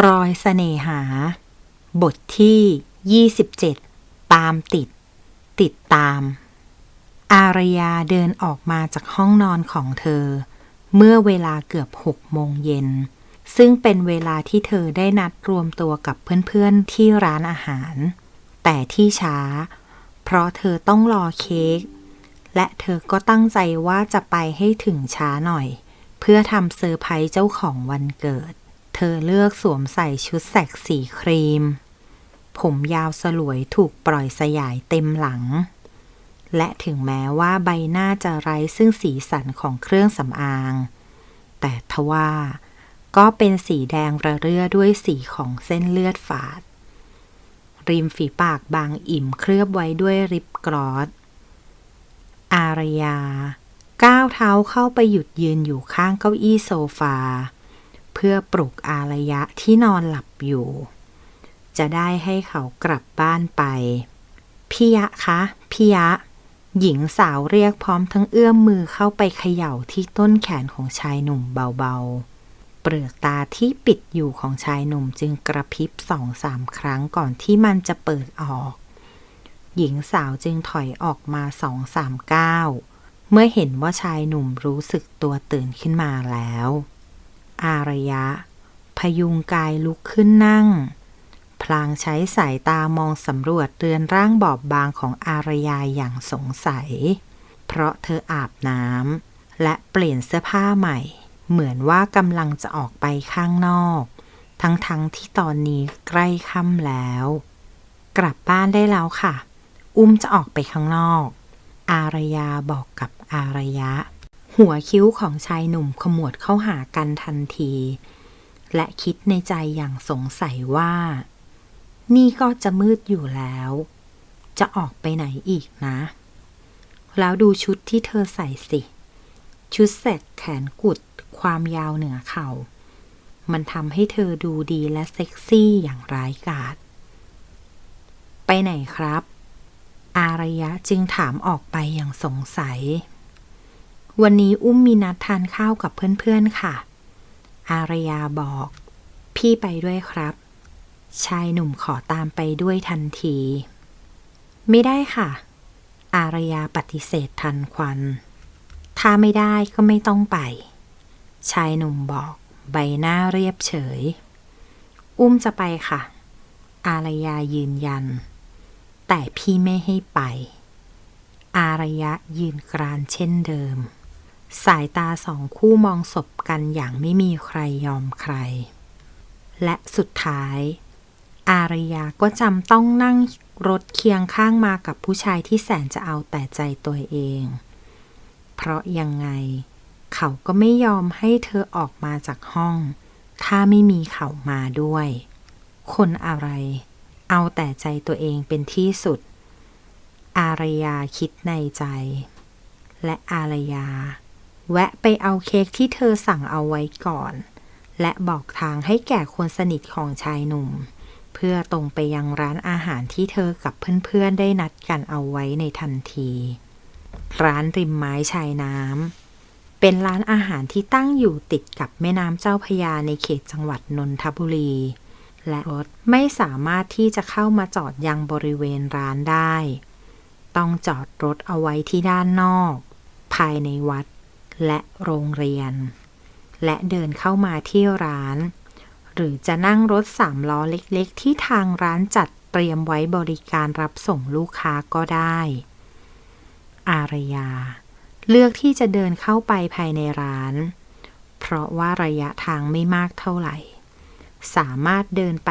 รอยเสน่หา บทที่ 27 ตามติด ติดตาม อารยาเดินออกมาจากห้องนอนของเธอ เมื่อเวลาเกือบหกโมงเย็น ซึ่งเป็นเวลาที่เธอได้นัดรวมตัวกับเพื่อนๆที่ร้านอาหาร แต่ที่ช้า เพราะเธอต้องรอเค้ก และเธอก็ตั้งใจว่าจะไปให้ถึงช้าหน่อย เพื่อทำเซอร์ไพรส์เจ้าของวันเกิด เธอเลือกสวมใส่ชุดแสกสีครีม ผมยาวสลวยถูกปล่อยสยายเต็มหลัง และถึงแม้ว่าใบหน้าจะไร้ซึ่งสีสันของเครื่องสำอาง แต่ทว่าก็เป็นสีแดงระเรื่อด้วยสีของเส้นเลือดฝาด ริมฝีปากบางอิ่มเคลือบไว้ด้วยริบกรอสอารยา ก้าวเท้าเข้าไปหยุดยืนอยู่ข้างเก้าอี้โซฟา พื่อปลุกอารยะที่นอนหลับอยู่ จะได้ให้เขากลับบ้านไปพี่ยะคะพี่ยะ หญิงสาวเรียกพร้อมทั้งเอื้อมมือเข้าไปเขย่าที่ต้นแขนของชายหนุ่มเบาๆ เปลือกตาที่ปิดอยู่ของชายหนุ่มจึงกระพริบสองสามครั้งก่อนที่มันจะเปิดออก หญิงสาวจึงถอยออกมาสองสามก้าวเมื่อเห็นว่าชายหนุ่มรู้สึกตัวตื่นขึ้นมาแล้ว อารยะ พยุงกายลุกขึ้นนั่ง พลางใช้สายตามองสำรวจเรือนร่างบอบบางของอารยาอย่างสงสัย เพราะเธออาบน้ำและเปลี่ยนเสื้อผ้าใหม่ เหมือนว่ากำลังจะออกไปข้างนอก ทั้งๆทที่ตอนนี้ใกล้ค่ำแล้ว กลับบ้านได้แล้วค่ะ อุ้มจะออกไปข้างนอก อารยาบอกกับอารยะ หัวคิ้วของชายหนุ่มขมวดเข้าหากันทันที และคิดในใจอย่างสงสัยว่า นี่ก็จะมืดอยู่แล้ว จะออกไปไหนอีกนะ แล้วดูชุดที่เธอใส่สิ ชุดแสกแขนกุดความยาวเหนือเข่า มันทำให้เธอดูดีและเซ็กซี่อย่างร้ายกาจไปไหนครับ อารยะจึงถามออกไปอย่างสงสัย วันนี้อุ้มมีนัดทานข้าวกับเพื่อนๆค่ะ อารยาบอก พี่ไปด้วยครับ ชายหนุ่มขอตามไปด้วยทันที ไม่ได้ค่ะ อารยาปฏิเสธทันควัน ถ้าไม่ได้ก็ไม่ต้องไป ชายหนุ่มบอกใบหน้าเรียบเฉย อุ้มจะไปค่ะ อารยายืนยัน แต่พี่ไม่ให้ไป อารยะยืนกรานเช่นเดิม สายตาสองคู่มองศพกันอย่างไม่มีใครยอมใคร และสุดท้าย อารยาก็จำต้องนั่งรถเคียงข้างมากับผู้ชายที่แสนจะเอาแต่ใจตัวเอง เพราะยังไง เขาก็ไม่ยอมให้เธอออกมาจากห้อง ถ้าไม่มีเขามาด้วย คนอะไร เอาแต่ใจตัวเองเป็นที่สุด อารยาคิดในใจ และอารยา แวะไปเอาเค้กที่เธอสั่งเอาไว้ก่อน และบอกทางให้แก่คนสนิทของชายหนุ่ม เพื่อตรงไปยังร้านอาหารที่เธอกับเพื่อนๆได้นัดกันเอาไว้ในทันที ร้านริมไม้ชายน้ำเป็นร้านอาหารที่ตั้งอยู่ติดกับแม่น้ำเจ้าพยาในเขตจังหวัดนนทบุรี และรถไม่สามารถที่จะเข้ามาจอดยังบริเวณร้านได้ ต้องจอดรถเอาไว้ที่ด้านนอก ภายในวัด และโรงเรียน และเดินเข้ามาที่ร้าน หรือจะนั่งรถสามล้อเล็กๆ ที่ทางร้านจัดเตรียมไว้บริการรับส่งลูกค้าก็ได้ อารยา เลือกที่จะเดินเข้าไปภายในร้าน เพราะว่าระยะทางไม่มากเท่าไหร่ สามารถเดินไป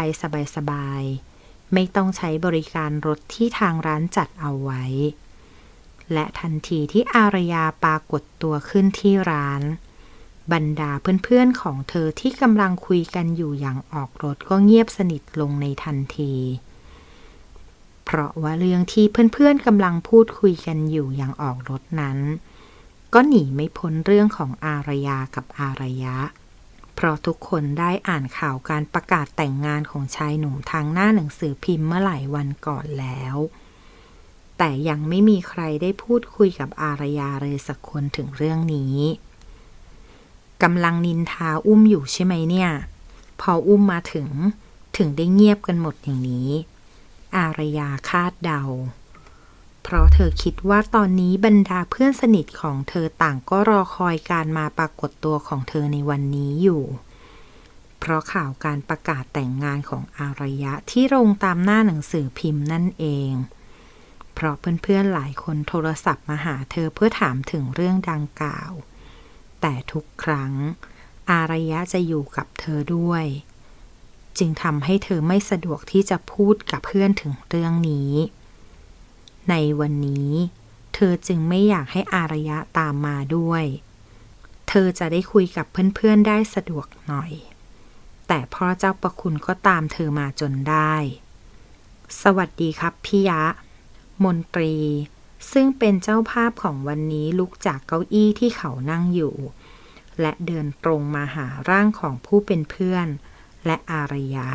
สบายๆ ไม่ต้องใช้บริการรถที่ทางร้านจัดเอาไว้ และทันทีที่อารยาปรากฏตัวขึ้นที่ร้าน บรรดาเพื่อนๆของเธอที่กำลังคุยกันอยู่อย่างออกรถก็เงียบสนิทลงในทันที เพราะว่าเรื่องที่เพื่อนๆกำลังพูดคุยกันอยู่อย่างออกรถนั้น ก็หนีไม่พ้นเรื่องของอารยากับอารยะ เพราะทุกคนได้อ่านข่าวการประกาศแต่งงานของชายหนุ่มทางหน้าหนังสือพิมพ์เมื่อหลายวันก่อนแล้ว แต่ยังไม่มีใครได้พูดคุยกับอารยาเลยสักคนถึงเรื่องนี้กำลังนินทาอุ้มอยู่ใช่ไหมเนี่ย พออุ้มมาถึงถึงได้เงียบกันหมดอย่างนี้ อารยาคาดเดา เพราะเธอคิดว่าตอนนี้บรรดาเพื่อนสนิทของเธอต่างก็รอคอยการมาปรากฏตัวของเธอในวันนี้อยู่ เพราะข่าวการประกาศแต่งงานของอารยะที่ลงตามหน้าหนังสือพิมพ์นั่นเอง เพราะเพื่อนๆหลายคนโทรศัพท์มาหาเธอเพื่อถามถึงเรื่องดังกล่าว แต่ทุกครั้ง อารยะจะอยู่กับเธอด้วย จึงทำให้เธอไม่สะดวกที่จะพูดกับเพื่อนถึงเรื่องนี้ ในวันนี้ เธอจึงไม่อยากให้อารยะตามมาด้วย เธอจะได้คุยกับเพื่อนๆได้สะดวกหน่อย แต่พ่อเจ้าประคุณก็ตามเธอมาจนได้ สวัสดีครับพี่ยะ มนตรี ซึ่งเป็นเจ้าภาพของวันนี้ลุกจากเก้าอี้ที่เขานั่งอยู่ และเดินตรงมาหาร่างของผู้เป็นเพื่อน และอารยะ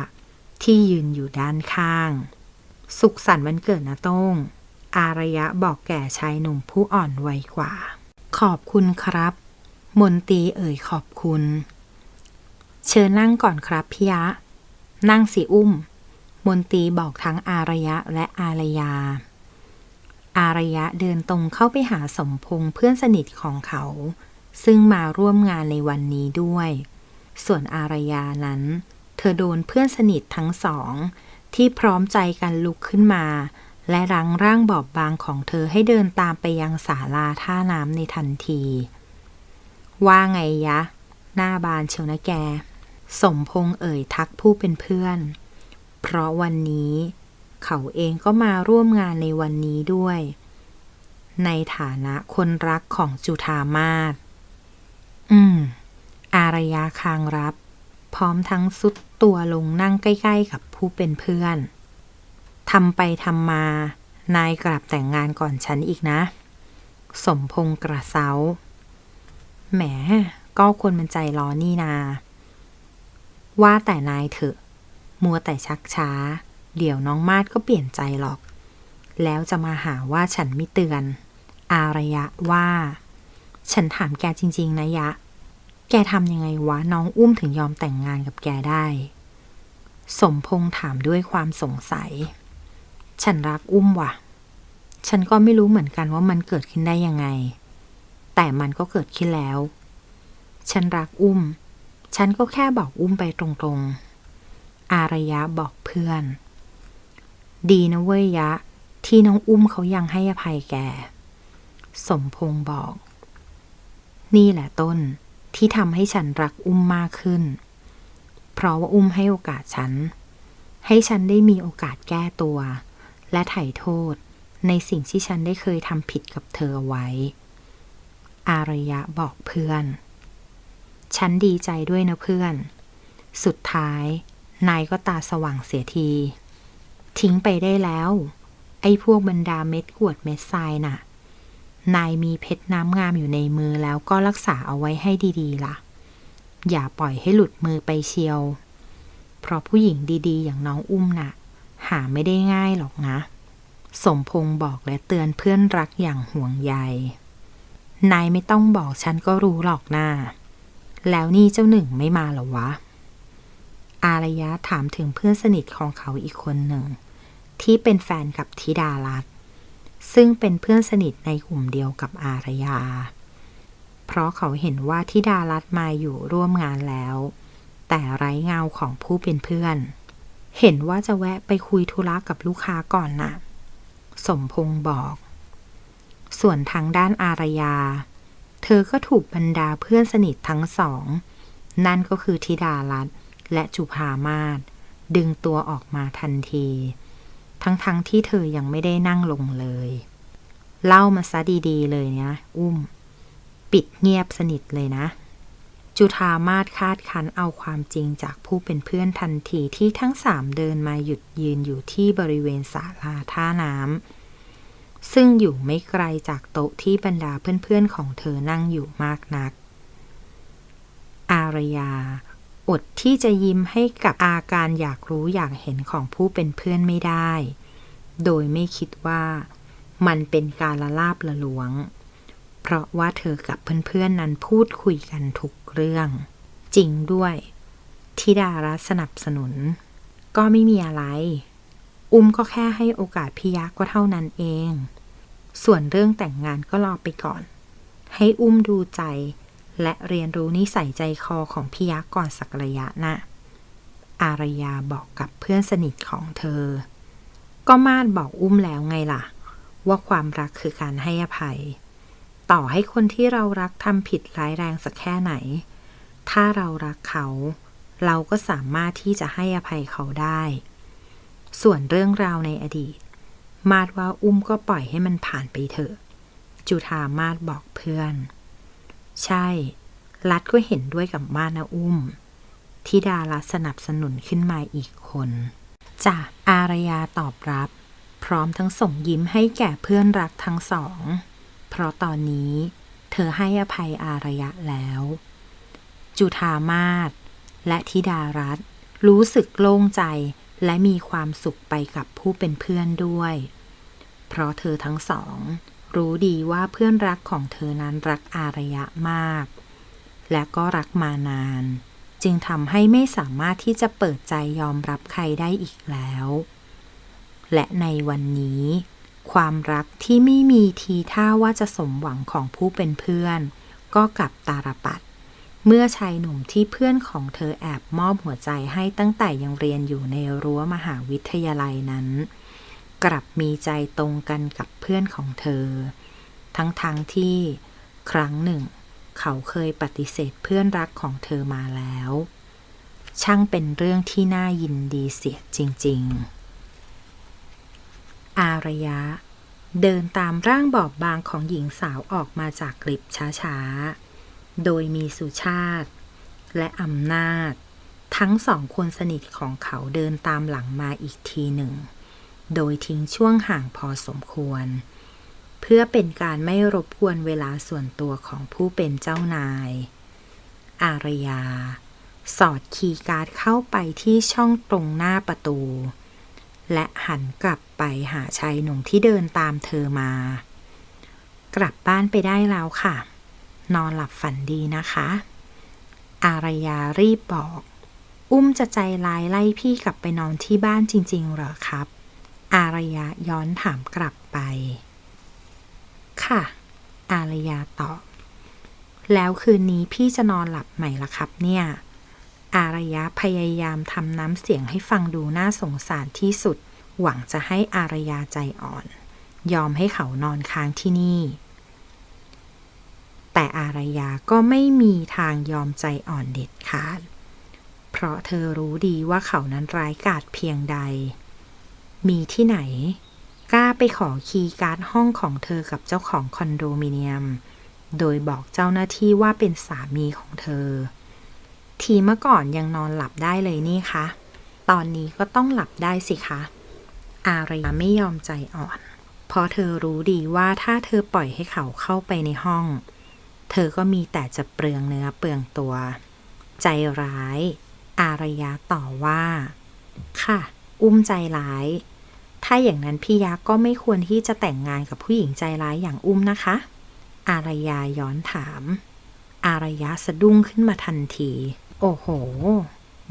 ที่ยืนอยู่ด้านข้าง สุขสันต์วันเกิดนะต้ง อารยะบอกแก่ชายหนุ่มผู้อ่อนวัยกว่า ขอบคุณครับ มนตรีเอ่ยขอบคุณ เชิญนั่งก่อนครับพี่ยะ นั่งสิอุ้ม มนตรีบอกทั้งอารยะและอารยา อารยะเดินตรงเข้าไปหาสมพงษ์เพื่อนสนิทของเขา ซึ่งมาร่วมงานในวันนี้ด้วย ส่วนอารยานั้น เธอโดนเพื่อนสนิททั้งสอง ที่พร้อมใจกันลุกขึ้นมา และรั้งร่างบอบบางของเธอให้เดินตามไปยังศาลาท่าน้ำในทันที ว่าไงยะ หน้าบานเชียวนะแก สมพงษ์เอ่ยทักผู้เป็นเพื่อน เพราะวันนี้ เขาเองก็มาร่วมงานในวันนี้ด้วย ในฐานะคนรักของจุธามาศอืม อารยาคางรับ พร้อมทั้งสุดตัวลงนั่งใกล้ๆกับผู้เป็นเพื่อนทำไปทำมา นายกลับแต่งงานก่อนฉันอีกนะ สมพงษ์กระเซาแหม ก็คนมันใจร้อนนี่นา ว่าแต่นายเถอะ มัวแต่ชักช้า เดี๋ยวน้องมาดก็เปลี่ยนใจหรอก แล้วจะมาหาว่าฉันไม่เตือน อารยะว่า ฉันถามแกจริง ๆ นะยะ แกทำยังไงวะน้องอุ้มถึงยอมแต่งงานกับแกได้ สมพงษ์ถามด้วยความสงสัย ฉันรักอุ้มว่ะ ฉันก็ไม่รู้เหมือนกันว่ามันเกิดขึ้นได้ยังไง แต่มันก็เกิดขึ้นแล้ว ฉันรักอุ้ม ฉันก็แค่บอกอุ้มไปตรงๆ อารยะบอกเพื่อน ดีนะเว้ยยะ ที่น้องอุ้มเขายังให้อภัยแก สมพงษ์บอก นี่แหละต้นที่ทำให้ฉันรักอุ้มมากขึ้น เพราะว่าอุ้มให้โอกาสฉัน ให้ฉันได้มีโอกาสแก้ตัว และไถ่โทษในสิ่งที่ฉันได้เคยทำผิดกับเธอไว้ อารยะบอกเพื่อน ฉันดีใจด้วยนะเพื่อน สุดท้าย นายก็ตาสว่างเสียที ทิ้งไปได้แล้ว ไอ้พวกบรรดาเม็ดกวดเม็ดทรายน่ะ นายมีเพชรน้ำงามอยู่ในมือแล้วก็รักษาเอาไว้ให้ดีๆล่ะ อย่าปล่อยให้หลุดมือไปเชียว เพราะผู้หญิงดีๆ อย่างน้องอุ้มน่ะ หาไม่ได้ง่ายหรอกนะ สมพงษ์บอกและเตือนเพื่อนรักอย่างห่วงใย นายไม่ต้องบอกฉันก็รู้หรอกหน้าแล้วนี่เจ้าหนึ่งไม่มาหรอวะ อารยะถามถึงเพื่อนสนิทของเขาอีกคนหนึ่ง ที่เป็นแฟนกับธิดารัตซึ่งเป็นเพื่อนสนิทในกลุ่มเดียวกับอารยา เพราะเขาเห็นว่าธิดารัตมาอยู่ร่วมงานแล้ว แต่ไร้เงาของผู้เป็นเพื่อน เห็นว่าจะแวะไปคุยธุระกับลูกค้าก่อนนะ่ะสมพงษ์บอก ส่วนทางด้านอารยา เธอก็ถูกบรรดาเพื่อนสนิททั้งสอง นั่นก็คือธิดารัตและจุภามาศดึงตัวออกมาทันที ทั้งๆทที่เธอยังไม่ได้นั่งลงเลย เล่ามาซะดีๆ เลยเนี่ยอุ้ม ปิดเงียบสนิทเลยนะ จุธามาศคาดคันเอาความจริงจากผู้เป็นเพื่อนทันทีที่ทั้งสามเดินมาหยุดยืนอยู่ที่บริเวณศาลาท่าน้ำซึ่งอยู่ไม่ไกลจากโต๊ะที่บรรดาเพื่อนๆของเธอนั่งอยู่มากนัก อารยา อดที่จะยิ้มให้กับอาการอยากรู้อยากเห็นของผู้เป็นเพื่อนไม่ได้ โดยไม่คิดว่ามันเป็นการละลาบละหลวง เพราะว่าเธอกับเพื่อนๆนั้นพูดคุยกันทุกเรื่อง จริงด้วยธิดารัสนับสนุน ก็ไม่มีอะไร อุ้มก็แค่ให้โอกาสพี่ยักษ์ก็เท่านั้นเอง ส่วนเรื่องแต่งงานก็รอไปก่อน ให้อุ้มดูใจ และเรียนรู้นิสัยใจคอของพี่ยักษ์ก่อนสักระยะนะ อารยาบอกกับเพื่อนสนิทของเธอ ก็มาดบอกอุ้มแล้วไงล่ะ ว่าความรักคือการให้อภัย ต่อให้คนที่เรารักทำผิดร้ายแรงสักแค่ไหน ถ้าเรารักเขา เราก็สามารถที่จะให้อภัยเขาได้ ส่วนเรื่องราวในอดีต มาดว่าอุ้มก็ปล่อยให้มันผ่านไปเถอะ จุธามาดบอกเพื่อน ใช่ รัดก็เห็นด้วยกับมานะอุ้มธิดารัตสนับสนุนขึ้นมาอีกคนจ้ะอารยาตอบรับ พร้อมทั้งส่งยิ้มให้แก่เพื่อนรักทั้งสอง เพราะตอนนี้เธอให้อภัยอารยะแล้ว จุธามาศและธิดารัตรู้สึกโล่งใจและมีความสุขไปกับผู้เป็นเพื่อนด้วย เพราะเธอทั้งสอง รู้ดีว่าเพื่อนรักของเธอนั้นรักอารยะมาก และก็รักมานาน จึงทำให้ไม่สามารถที่จะเปิดใจยอมรับใครได้อีกแล้ว และในวันนี้ ความรักที่ไม่มีทีท่าว่าจะสมหวังของผู้เป็นเพื่อน ก็กลับตาลปัด เมื่อชายหนุ่มที่เพื่อนของเธอแอบมอบหัวใจให้ตั้งแต่ยังเรียนอยู่ในรั้วมหาวิทยาลัยนั้น กลับมีใจตรงกันกับเพื่อนของเธอ ทั้งๆทที่ครั้งหนึ่ง เขาเคยปฏิเสธเพื่อนรักของเธอมาแล้ว ช่างเป็นเรื่องที่น่ายินดีเสียจริง ๆ อารยะ เดินตามร่างบอบบางของหญิงสาวออกมาจากลิฟต์ช้า ๆ โดยมีสุชาติ และอำนาจ ทั้งสองคนสนิทของเขาเดินตามหลังมาอีกทีหนึ่ง โดยทิ้งช่วงห่างพอสมควร เพื่อเป็นการไม่รบกวนเวลาส่วนตัวของผู้เป็นเจ้านาย อารยา สอดคีย์การ์ดเข้าไปที่ช่องตรงหน้าประตู และหันกลับไปหาชายหนุ่มที่เดินตามเธอมา กลับบ้านไปได้แล้วค่ะ นอนหลับฝันดีนะคะ อารยารีบบอก อุ้มจะใจร้ายไล่พี่กลับไปนอนที่บ้านจริง ๆ เหรอครับ อารยะย้อนถามกลับไป ค่ะ อารยาตอบ แล้วคืนนี้พี่จะนอนหลับไหมล่ะครับเนี่ย อารยะพยายามทำน้ำเสียงให้ฟังดูน่าสงสารที่สุด หวังจะให้อารยาใจอ่อน ยอมให้เขานอนค้างที่นี่ แต่อารยาก็ไม่มีทางยอมใจอ่อนเด็ดขาด เพราะเธอรู้ดีว่าเขานั้นร้ายกาจเพียงใด มีที่ไหน กล้าไปขอคีย์การ์ดห้องของเธอกับเจ้าของคอนโดมิเนียม โดยบอกเจ้าหน้าที่ว่าเป็นสามีของเธอ ทีเมื่อก่อนยังนอนหลับได้เลยนี่คะ ตอนนี้ก็ต้องหลับได้สิคะ อารยาไม่ยอมใจอ่อน เพราะเธอรู้ดีว่าถ้าเธอปล่อยให้เขาเข้าไปในห้อง เธอก็มีแต่จะเปลืองเนื้อเปลืองตัว ใจร้าย อารยาต่อว่า ค่ะ อุ้มใจร้าย ถ้าอย่างนั้นพี่ยักษ์ก็ไม่ควรที่จะแต่งงานกับผู้หญิงใจร้ายอย่างอุ้มนะคะ อารยาย้อนถาม อารยะสะดุ้งขึ้นมาทันที โอ้โห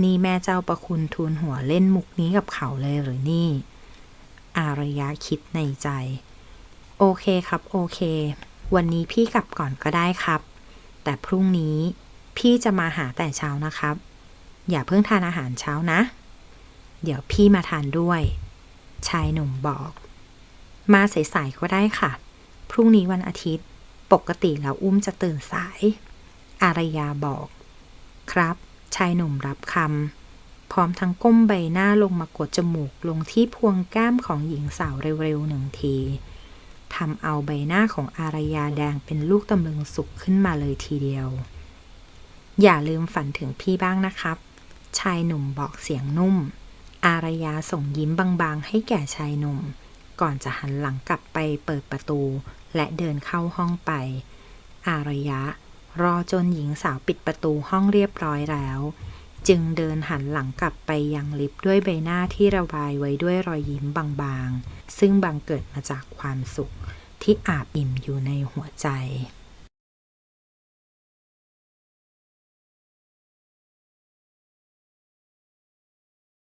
นี่แม่เจ้าประคุณทูลหัวเล่นมุกนี้กับเขาเลยหรือนี่ อารยะคิดในใจ โอเคครับโอเค วันนี้พี่กลับก่อนก็ได้ครับ แต่พรุ่งนี้พี่จะมาหาแต่เช้านะครับ อย่าเพิ่งทานอาหารเช้านะ เดี๋ยวพี่มาทานด้วย ชายหนุ่มบอก มาสายๆก็ได้ค่ะ พรุ่งนี้วันอาทิตย์ ปกติแล้วอุ้มจะตื่นสาย อารยาบอก ครับ ชายหนุ่มรับคำพร้อมทั้งก้มใบหน้าลงมากดจมูกลงที่พวงแก้มของหญิงสาวเร็วๆหนึ่งทีทำเอาใบหน้าของอารยาแดงเป็นลูกตำลึงสุกขึ้นมาเลยทีเดียว อย่าลืมฝันถึงพี่บ้างนะครับ ชายหนุ่มบอกเสียงนุ่ม อารยาส่งยิ้มบางๆ ให้แก่ชายหนุ่ม ก่อนจะหันหลังกลับไปเปิดประตู และเดินเข้าห้องไป อารยะ รอจนหญิงสาวปิดประตูห้องเรียบร้อยแล้ว จึงเดินหันหลังกลับไปยังลิฟต์ด้วยใบหน้าที่ระบายไว้ด้วยรอยยิ้มบางๆ ซึ่งบังเกิดมาจากความสุขที่อาบอิ่มอยู่ในหัวใจ